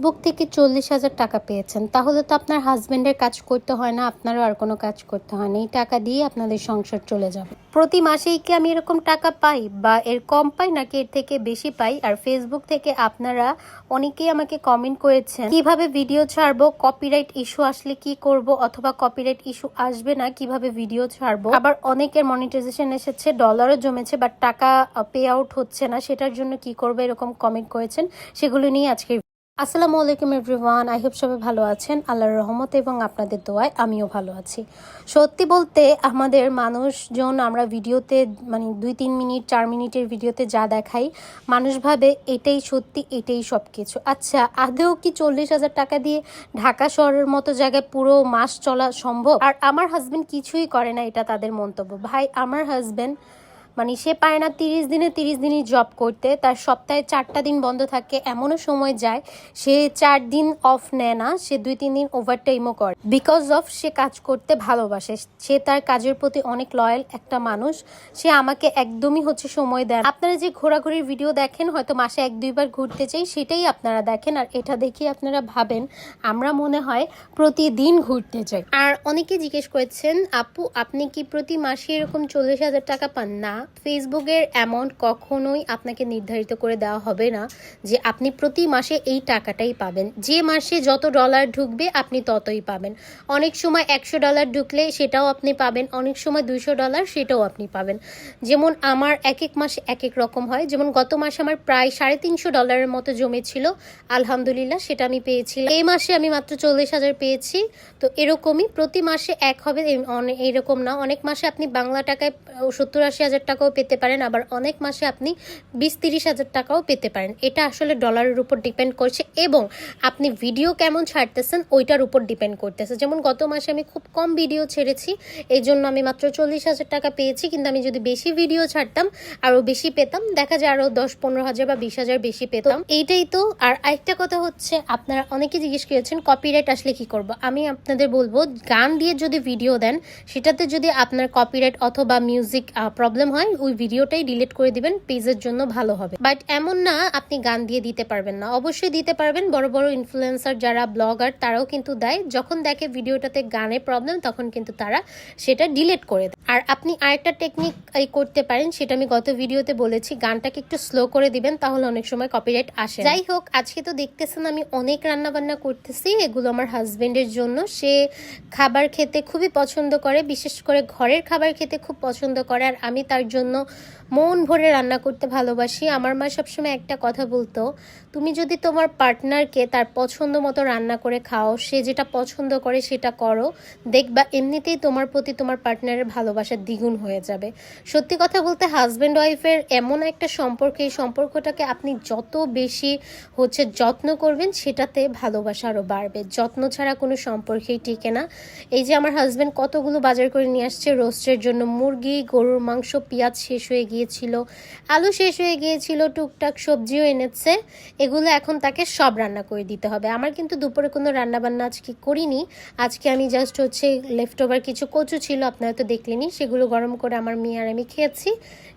Facebook থেকে চল্লিশ হাজার টাকা পেয়েছেন, তাহলে তো আপনার হাজবেন্ডের কাজ করতে হয় না, আপনারও আর কোনো কাজ করতে হয় না। এই টাকা দিয়ে আপনাদের সংসার চলে যাবে। প্রতি মাসেই কি আমি এরকম টাকা পাই বা এর কম পাই নাকি এর থেকে বেশি পাই? আর ফেসবুক থেকে আপনারা অনেকেই আমাকে কমেন্ট করেছেন, কীভাবে ভিডিও ছাড়বো কপিরাইট ইস্যু আসলে কি করব অথবা কপিরাইট ইস্যু আসবে না, কীভাবে ভিডিও ছাড়বো? আবার অনেকের মনিটাইজেশন এসেছে ডলারও জমেছে বাট টাকা পে আউট হচ্ছে না, সেটার জন্য কি করবে এরকম কমেন্ট করেছেন, সেগুলো নিয়ে আজকে আসসালামু আলাইকুম এভরিওয়ান, আই হোপ সবাই ভালো আছেন। আল্লাহর রহমত এবং আপনাদের দোয়ায় আমিও ভালো আছি। সত্যি বলতে আমাদের মানুষজন, আমরা ভিডিওতে মানে দুই, তিন মিনিট, চার মিনিটের ভিডিওতে যা দেখাই, মানুষ ভাবে এটাই সত্যি, এটাই সব কিছু আচ্ছা আদেও কি চল্লিশ হাজার টাকা দিয়ে ঢাকা শহরের মতো জায়গায় পুরো মাস চলা সম্ভব? আর আমার হাজব্যান্ড কিছুই করে না, এটা তাদের মন্তব্য। ভাই, আমার হাজবেন্ড মানে সে পায় না তিরিশ দিনে তিরিশ দিনই জব করতে, তার সপ্তাহে চারটা দিন বন্ধ থাকে, এমনও সময় যায়, সে চার দিন অফ নেয় না, সে দুই তিন দিন ওভারটাইমও করে। বিকজ অফ সে কাজ করতে ভালোবাসে, সে তার কাজের প্রতি অনেক লয়াল একটা মানুষ, সে আমাকে একদমই হচ্ছে সময় দেয় আপনারা যে ঘোরাঘুরির ভিডিও দেখেন, হয়তো মাসে এক দুইবার ঘুরতে চাই, সেটাই আপনারা দেখেন, আর এটা দেখে আপনারা ভাবেন, আমরা মনে হয় প্রতিদিন ঘুরতে যাই আর অনেকে জিজ্ঞেস করেছেন, আপু, আপনি কি প্রতি মাসে এরকম চল্লিশ হাজার টাকা পান? না ফেসবুকের অ্যামাউন্ট কখনোই আপনাকে নির্ধারিত করে দেওয়া হবে না যে আপনি প্রতি মাসে এই টাকাটাই পাবেন। যে মাসে যত ডলার ঢুকবে, আপনি ততই পাবেন। অনেক সময় একশো ডলার ঢুকলে সেটাও আপনি পাবেন, অনেক সময় দুশো ডলার সেটাও আপনি পাবেন। যেমন আমার এক এক মাসে এক এক রকম হয়। যেমন গত মাসে আমার প্রায় সাড়ে তিনশো ডলারের মতো জমেছিল, আলহামদুলিল্লাহ সেটা আমি পেয়েছিলাম। এই মাসে আমি মাত্র চল্লিশ হাজার পেয়েছি। তো এরকমই প্রতি মাসে এক হবে এরকম না। অনেক মাসে আপনি বাংলা টাকায় সত্তর আশি হাজার টাকাও পেতে পারেন, আবার অনেক মাসে আপনি বিশ তিরিশ হাজার টাকাও পেতে পারেন। এটা আসলে ডলারের উপর ডিপেন্ড করছে এবং আপনি ভিডিও কেমন ছাড়তেছেন ওইটার উপর ডিপেন্ড করতেছে। যেমন গত মাসে আমি খুব কম ভিডিও ছেড়েছি এই জন্য আমি মাত্র চল্লিশ হাজার টাকা পেয়েছি, কিন্তু আমি যদি বেশি ভিডিও ছাড়তাম, আরও বেশি পেতাম, দেখা যায় আরও দশ, পনেরো হাজার বা বিশ হাজার বেশি পেতাম। এইটাই তো, আর আরেকটা কথা হচ্ছে, আপনারা অনেকে জিজ্ঞেস করেছেন কপিরাইট আসলে কি করব? আমি আপনাদের বলব, গান দিয়ে যদি ভিডিও দেন, সেটাতে যদি আপনার কপিরাইট অথবা মিউজিক প্রবলেম হয় ওই ভিডিওটাই ডিলিট করে দিবেন, পেজের জন্য ভালো হবে। বাট এমন না, আপনি গান দিয়ে দিতে পারবেন না। অবশ্যই দিতে পারবেন, বড় বড় ইনফ্লুয়েন্সার যারা ব্লগার তারাও কিন্তু দেয়। যখন দেখে ভিডিওটাতে গানে প্রবলেম তখন কিন্তু তারা সেটা ডিলিট করে দেয়। আর আপনি আরেকটা টেকনিক করতে পারেন, সেটা আমি গত ভিডিওতে বলেছি, গানটাকে একটু স্লো করে দিবেন, তাহলে অনেক সময় কপিরাইট আসে যাই হোক, আজকে তো দেখতেছেন আমি অনেক রান্না বান্না করতেছি, এগুলো আমার হাজবেন্ডের জন্য। সে খাবার খেতে খুবই পছন্দ করে, বিশেষ করে ঘরের খাবার খেতে খুব পছন্দ করে, আর আমি তার জন্য মন ভরে রান্না করতে ভালোবাসি। আমার মা সবসময় একটা কথা বলতো, তুমি যদি তোমার পার্টনারকে তার পছন্দ মতো রান্না করে খাও, সে যেটা পছন্দ করে সেটা করো। দেখবা এমনিতেই তোমার প্রতি তোমার পার্টনারের ভালোবাসা দ্বিগুণ হয়ে যাবে। সত্যি কথা বলতে হাজব্যান্ড ওয়াইফের এমন একটা সম্পর্ক, এই সম্পর্কটাকে আপনি যত বেশি হচ্ছে যত্ন করবেন, সেটাতে ভালোবাসা আরও বাড়বে। যত্ন ছাড়া কোনো সম্পর্কেই টিকে না। এই যে আমার হাজব্যান্ড কতগুলো বাজার করে নিয়ে আসছে রোস্টের জন্য মুরগি, গরুর মাংস পেঁয়াজ শেষ হয়ে গিয়েছিল, আলু শেষ হয়ে গিয়েছিল, টুকটাক সবজিও এনেছে, এগুলো এখন তাকে সব রান্না করে দিতে হবে। আমার কিন্তু দুপুরে কোনো রান্না বান্না আজকে করিনি, আজকে আমি জাস্ট হচ্ছে লেফট ওভার কিছু কচু ছিল, আপনারা তো দেখলেনি সেগুলো গরম করে আমার মেয়ে আর আমি খেয়েছি।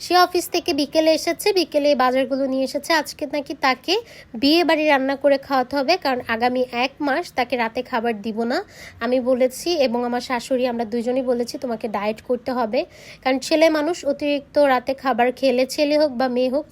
সে অফিস থেকে বিকেলে এসেছে, বিকেলে বাজারগুলো নিয়ে এসেছে, আজকে নাকি তাকে বিয়ে বাড়ি রান্না করে খাওয়াতে হবে, কারণ আগামী এক মাস তাকে রাতে খাবার দিব না। আমি বলেছি এবং আমার শাশুড়ি, আমরা দুজনেই বলেছি তোমাকে ডায়েট করতে হবে, কারণ ছেলে মানুষ অতিরিক্ত রাতে খাবার খেলে ছেলে হোক বা মেয়ে হোক,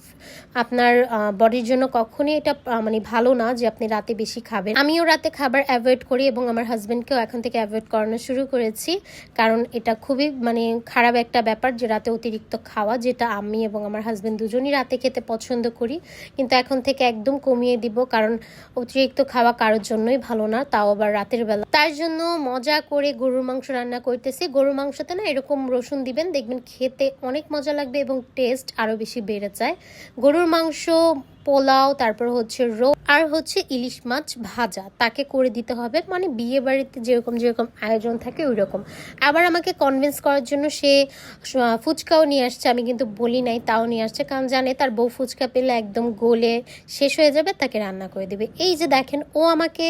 আপনার বডির জন্য কখনই এটা মানে ভালো না যে আপনি রাতে বেশি খাবেন। আমিও রাতে খাবার অ্যাভয়েড করি এবং আমার হাজব্যান্ডকেও এখন থেকে অ্যাভয়েড করানো শুরু করেছি। কারণ এটা খুবই মানে খারাপ একটা ব্যাপার যে রাতে অতিরিক্ত খাওয়া, যেটা আমি এবং আমার হাজব্যান্ড দুজনই রাতে খেতে পছন্দ করি। কিন্তু এখন থেকে একদম কমিয়ে দিব, কারণ অতিরিক্ত খাওয়া কারোর জন্যই ভালো না, তাও আবার রাতের বেলা। তার জন্য মজা করে গরুর মাংস রান্না করতেছি। গরুর মাংসতে না এরকম রসুন দিবেন, দেখবেন খেতে অনেক মজা লাগবে এবং টেস্ট আরও বেশি বেড়ে যায়। গরুর মাংস পোলাও, তারপর হচ্ছে রো, আর হচ্ছে ইলিশ মাছ ভাজা। তাকে করে দিতে হবে মানে বিয়ে বাড়িতে যেরকম যেরকম আয়োজন থাকে ওই রকম আবার আমাকে কনভিন্স করার জন্য সে ফুচকাও নিয়ে আসছে, আমি কিন্তু বলি নাই, তাও নিয়ে আসছে, কারণ জানে তার বউ ফুচকা পেলে একদম গোলে শেষ হয়ে যাবে, তাকে রান্না করে দেবে। এই যে দেখেন, ও আমাকে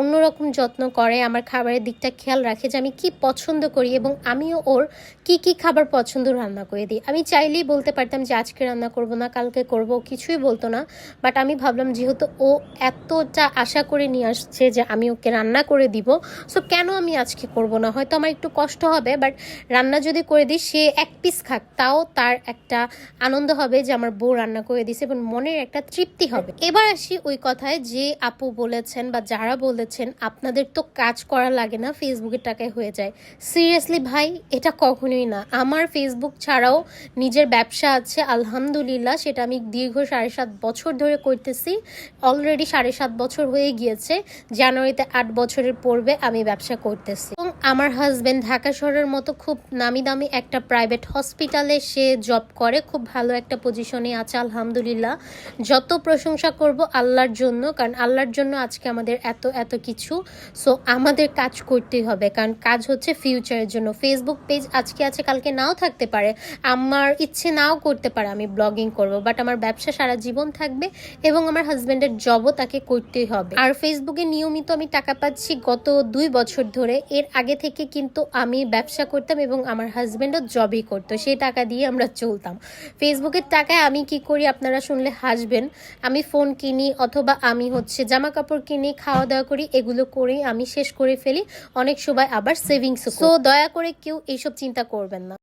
অন্যরকম যত্ন করে, আমার খাবারের দিকটা খেয়াল রাখে যে আমি কি পছন্দ করি এবং আমিও ওর কি কি খাবার পছন্দ রান্না করে দিই। আমি চাইলেই বলতে পারতাম যে আজকে রান্না করব না, কালকে করব, কিছুই বলতো না। বাট আমি ভাবলাম যেহেতু ও এতটা আশা করে নিয়ে আসছে যে আমি ওকে রান্না করে দিব সো কেন আমি আজকে করব না? হয়তো আমার একটু কষ্ট হবে বাট রান্না যদি করে দিই, সে এক পিস খাক, তাও তার একটা আনন্দ হবে যে আমার বউ রান্না করে দিছে এবং মনের একটা তৃপ্তি হবে। এবার আসি ওই কথায় যে আপু বলেছেন বা যারা বলেছেন, আপনাদের তো কাজ করা লাগে না ফেসবুকের টাকায় হয়ে যায়। সিরিয়াসলি ভাই, এটা কখনোই না। আমার ফেসবুক ছাড়াও নিজের ব্যবসা আছে, আলহামদুলিল্লাহ, সেটা আমি দীর্ঘ সাড়ে সাত বছর ধরে করতেছি অলরেডি সাড়ে সাত বছর হয়ে গিয়েছে, জানুয়ারিতে আট বছরের পূর্বে আমি ব্যবসা করতেছি। এবং আমার হাজবেন্ড ঢাকা শহরের মতো খুব নামি দামি একটা প্রাইভেট হসপিটালে সে জব করে, খুব ভালো একটা পজিশনে আছে, আলহামদুলিল্লাহ। যত প্রশংসা করব আল্লাহর জন্য, কারণ আল্লাহর জন্য আজকে আমাদের এত এত কিছু। সো আমাদের কাজ করতেই হবে, কারণ কাজ হচ্ছে ফিউচারের জন্য। ফেসবুক পেজ আজকে আছে, কালকে নাও থাকতে পারে। আমার ইচ্ছে নাও করতে পারে আমি ব্লগিং করব বাট আমার ব্যবসা সারা জীবন থাকবে। এবং আমার হাজব্যান্ডের জবও তাকে করতেই হবে। আর ফেসবুকে নিয়মিত আমি টাকা পাচ্ছি গত দুই বছর ধরে। এর আগে থেকে কিন্তু আমি ব্যবসা করতাম এবং আমার হাজব্যান্ডও জবই করতো। সেই টাকা দিয়ে আমরা চলতাম। ফেসবুকের টাকায় আমি কি করি আপনারা শুনলে হাসবেন। আমি ফোন কিনি অথবা আমি হচ্ছে জামা কাপড় কিনি খাওয়া দাওয়া করি, এগুলো করেই আমি শেষ করে ফেলি। অনেক সময় আবার সেভিংস সো দয়া করে কেউ এইসব চিন্তা করবেন না।